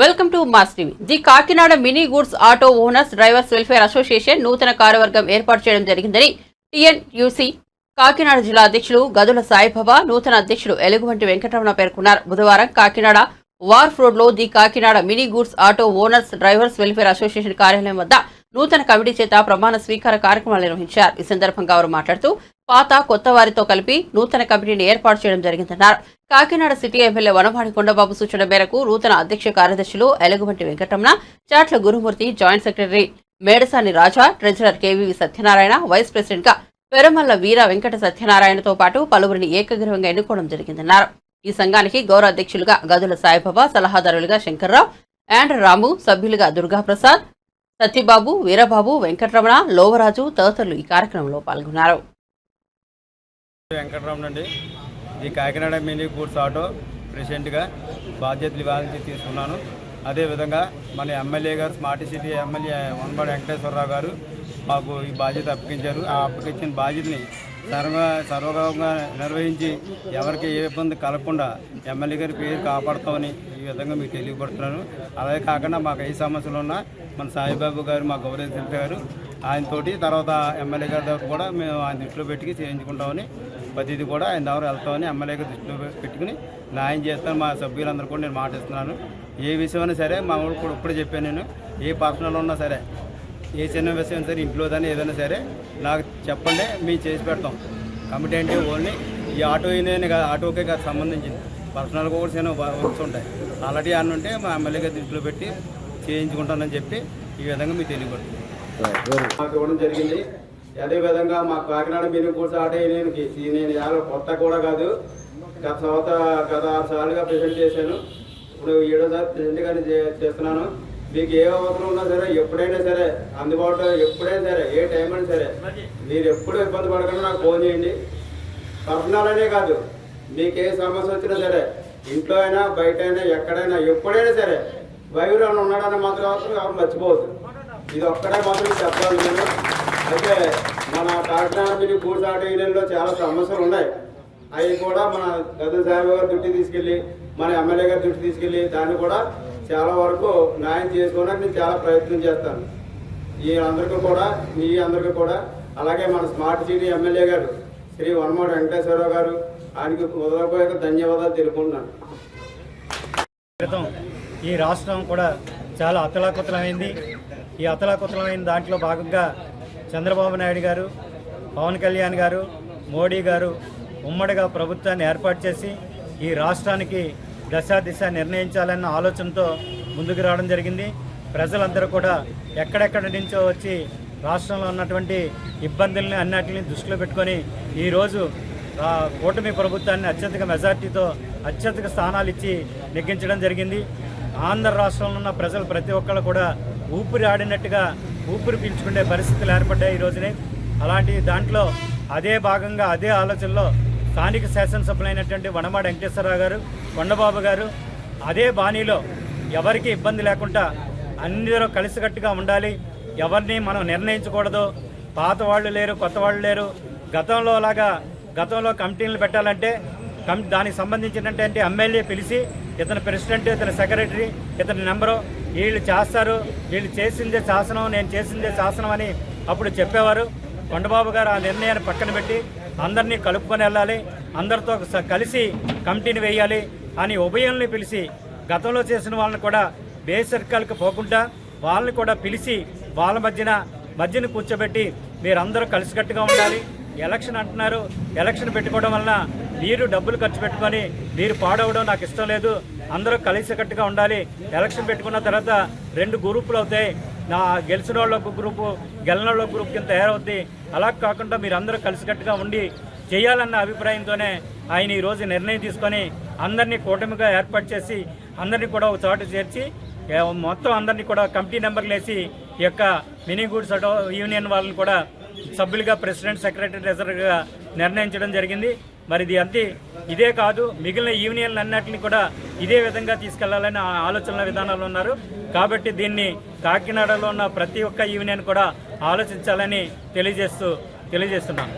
Welcome to mass TV. The Kakinada mini goods auto owners drivers welfare association నూతన కార్యవర్గం ఏర్పాటు చేయడం జరిగిందని టీఎన్యూసీ కాకినాడ జిల్లా అధ్యక్షులు గదుల సాయిబాబా నూతన అధ్యక్షులు ఎలుగువంటి వెంకటరమణ పేర్కొన్నారు. బుధవారం కాకినాడ వార్ఫ్ రోడ్లో the Kakinada mini goods auto owners drivers welfare association కార్యాలయం వద్ద నూతన కమిటీ చేత ప్రమాణ స్వీకార కార్యక్రమాలు నిర్వహించారు. ఈ సందర్భంగా వారు మాట్లాడుతూ పాత కొత్త వారితో కలిపి నూతన కమిటీని ఏర్పాటు చేయడం జరిగిందన్నారు. కాకినాడ సిటీ ఎమ్మెల్యే వనపాడి కొండబాబు సూచన మేరకు నూతన అధ్యక్ష కార్యదర్శులు Elugubanti Venkataramana Chatla Gurumurthy joint secretary Medasani Raja treasurer KVV Satyanarayana vice ప్రెసిడెంట్గా పెరమల్ల వీర వెంకట సత్యనారాయణతో పాటు పలువురిని ఏకగ్రీవంగా ఎన్నుకోవడం జరిగిందన్నారు. ఈ సంఘానికి గౌరవ అధ్యక్షులుగా గదుల సాయిబాబా సలహాదారులుగా శంకర్రావు అండ్ రాము సభ్యులుగా దుర్గాప్రసాద్ సత్యబాబు వీరబాబు వెంకటరమణ లోవరాజు తదితరులు ఈ కార్యక్రమంలో పాల్గొన్నారు. వెంకటరామన్ అండి. ఈ కాకినాడ మినీ గూడ్స్ ఆటో. ప్రెసిడెంట్గా బాధ్యతలు ఇవ్వాలని తీసుకున్నాను. అదేవిధంగా మన ఎమ్మెల్యే గారు smart city MLA Vanabadi Venkateswararao గారు మాకు ఈ బాధ్యత అప్పగించారు. ఆ అప్పగించిన బాధ్యతని సర్వ సర్వగౌరవంగా నిర్వహించి ఎవరికి ఏ ఇబ్బంది కలగకుండా ఎమ్మెల్యే గారి పేరు కాపాడుతామని ఈ విధంగా మీకు తెలియపడుతున్నాను అలాగే కాకుండా మాకు ఏ సమస్యలు ఉన్నా మన సాయిబాబు గారు మా గౌరవ శిల్ప గారు ఆయనతోటి తర్వాత ఎమ్మెల్యే గారి దగ్గర కూడా మేము ఆయన దృష్టిలో పెట్టి చేయించుకుంటామని ప్రతిదీ కూడా ఆయన దగ్గర వెళ్తామని ఎమ్మెల్యే గారి దృష్టిలో పెట్టుకుని న్యాయం చేస్తాను మా సభ్యులందరూ కూడా నేను మాటిస్తున్నాను. ఏ విషయమైనా సరే మా ఊరు కూడా ఇప్పుడే చెప్పాను నేను ఏ పర్సనల్ ఉన్నా సరే ఏ చిన్న విషయం సరే ఇంట్లో కానీ ఏదైనా సరే నాకు చెప్పండి మేము చేసి పెడతాం. కమిటీ అంటే ఓన్లీ ఈ ఆటో యూనియన్ ఆటోకే కాదు సంబంధించింది. పర్సనల్గా కూడా చిన్న వర్క్స్ ఉంటాయి. అలాంటి అన్నుంటే ఉంటే మా ఎమ్మెల్యే గారి దృష్టిలో పెట్టి చేయించుకుంటానని చెప్పి ఈ విధంగా మీకు తెలియబడుతుంది మాకు ఇవ్వడం జరిగింది. అదే విధంగా మా కాకినాడ మీరు కూడా నేను నేను యాభై కొత్త కూడా కాదు. గత సంవత్సర గత ఆరు సార్లుగా ప్రెసెంట్ చేశాను. ఇప్పుడు ఏడోసారి ప్రెజెంట్గానే చే- చేస్తున్నాను. మీకు ఏ అవసరం ఉన్నా సరే ఎప్పుడైనా సరే అందుబాటులో ఎప్పుడైనా సరే ఏ టైం అయినా సరే మీరు ఎప్పుడు ఇబ్బంది పడకుండా నాకు ఫోన్ చేయండి. పర్సనల్ అనే కాదు మీకు ఏ సమస్య వచ్చినా సరే ఇంట్లో అయినా బయట అయినా ఎక్కడైనా ఎప్పుడైనా సరే వైవిధ్యం ఉన్నాడని మాత్రం అవసరం ఎవరు మర్చిపోవద్దు. ఇది ఒక్కటే మాత్రం చెప్పాలి నేను. అయితే మన కాకినాడ పూర్తి ఆటో చాలా సమస్యలు ఉన్నాయి. అవి కూడా మన గదు సాహెబ్ గారి దృష్టి తీసుకెళ్ళి మన ఎమ్మెల్యే గారి దృష్టి తీసుకెళ్ళి దాన్ని కూడా చాలా వరకు న్యాయం చేసుకోవడానికి నేను చాలా ప్రయత్నం చేస్తాను. ఈ అందరికీ కూడా మీ అందరికీ కూడా అలాగే మన స్మార్ట్ సిటీ ఎమ్మెల్యే గారు శ్రీ వనమూడి వెంకటేశ్వరరావు గారు ఆయనకి హృదయపూర్వక ధన్యవాదాలు తెలుపుకుంటున్నాను. క్రితం ఈ రాష్ట్రం కూడా చాలా అతలాకుతలమైంది. ఈ అతలాకుతలమైన దాంట్లో భాగంగా చంద్రబాబు నాయుడు గారు పవన్ కళ్యాణ్ గారు మోడీ గారు ఉమ్మడిగా ప్రభుత్వాన్ని ఏర్పాటు చేసి ఈ రాష్ట్రానికి దశ దిశ నిర్ణయించాలన్న ఆలోచనతో ముందుకు రావడం జరిగింది. ప్రజలందరూ కూడా ఎక్కడెక్కడి నుంచో వచ్చి రాష్ట్రంలో ఉన్నటువంటి ఇబ్బందుల్ని అన్నిటిని దృష్టిలో పెట్టుకొని ఈరోజు కూటమి ప్రభుత్వాన్ని అత్యధిక మెజార్టీతో అత్యధిక స్థానాలు ఇచ్చి నెగ్గించడం జరిగింది. ఆంధ్ర రాష్ట్రంలో ఉన్న ప్రజలు ప్రతి ఒక్కళ్ళు కూడా ఊపిరి ఆడినట్టుగా ఊపిరి పీల్చుకునే పరిస్థితులు ఏర్పడ్డాయి ఈ రోజునే. అలాంటి దాంట్లో అదే భాగంగా అదే ఆలోచనలో స్థానిక శాసనసభ్యులైనటువంటి వనమాడ వెంకటేశ్వరరావు గారు కొండబాబు గారు అదే బాణీలో ఎవరికి ఇబ్బంది లేకుండా అందరూ కలిసికట్టుగా ఉండాలి. ఎవరిని మనం నిర్ణయించకూడదు. పాత వాళ్ళు లేరు కొత్త వాళ్ళు లేరు. గతంలో లాగా గతంలో కమిటీలు పెట్టాలంటే కం దానికి సంబంధించినటువంటి ఎమ్మెల్యే పిలిచి ఇతని ప్రెసిడెంట్ ఇతని సెక్రటరీ ఇతని నెంబరు వీళ్ళు చేస్తారు వీళ్ళు చేసిందే శాసనం నేను చేసిందే శాసనం అని అప్పుడు చెప్పేవారు. కొండబాబు గారు ఆ నిర్ణయాన్ని పక్కన పెట్టి అందరినీ కలుపుకొని వెళ్ళాలి అందరితో స- కలిసి కమిటీని వేయాలి అని ఉభయంని పిలిచి గతంలో చేసిన వాళ్ళని కూడా బేసర్కల్కి పోకుండా వాళ్ళని కూడా పిలిచి వాళ్ళ మధ్యన మధ్యన కూర్చోబెట్టి మీరందరూ కలిసికట్టుగా ఉండాలి. ఎలక్షన్ అంటున్నారు ఎలక్షన్ పెట్టుకోవడం వలన మీరు డబ్బులు ఖర్చు పెట్టుకొని మీరు పాడవడం నాకు ఇష్టం లేదు. అందరూ కలిసికట్టుగా ఉండాలి. ఎలక్షన్ పెట్టుకున్న తర్వాత రెండు గ్రూపులు అవుతాయి. నా గెలిచిన వాళ్ళ ఒక గ్రూపు గెలిన వాళ్ళ ఒక గ్రూప్ కింద తయారవుద్ది. అలా కాకుండా మీరు అందరూ కలిసికట్టుగా ఉండి చేయాలన్న అభిప్రాయంతోనే ఆయన ఈరోజు నిర్ణయం తీసుకొని అందరినీ కూటమిగా ఏర్పాటు చేసి అందరినీ కూడా ఒక చోట చేర్చి మొత్తం అందరినీ కూడా కమిటీ నెంబర్లు వేసి ఈ యొక్క మినీ గూడ్స్ ఆటో యూనియన్ వాళ్ళని కూడా సభ్యులుగా ప్రెసిడెంట్ సెక్రటరీ ట్రెజరర్గా నిర్ణయించడం జరిగింది. మరి ఇది అంతే. ఇదే కాదు మిగిలిన యూనియన్లు అన్నింటినీ కూడా ఇదే విధంగా తీసుకెళ్ళాలని ఆ ఆలోచనల విధానాలు ఉన్నారు. కాబట్టి దీన్ని కాకినాడలో ఉన్న ప్రతి ఒక్క యూనియన్ కూడా ఆలోచించాలని తెలియజేస్తూ తెలియజేస్తున్నాను.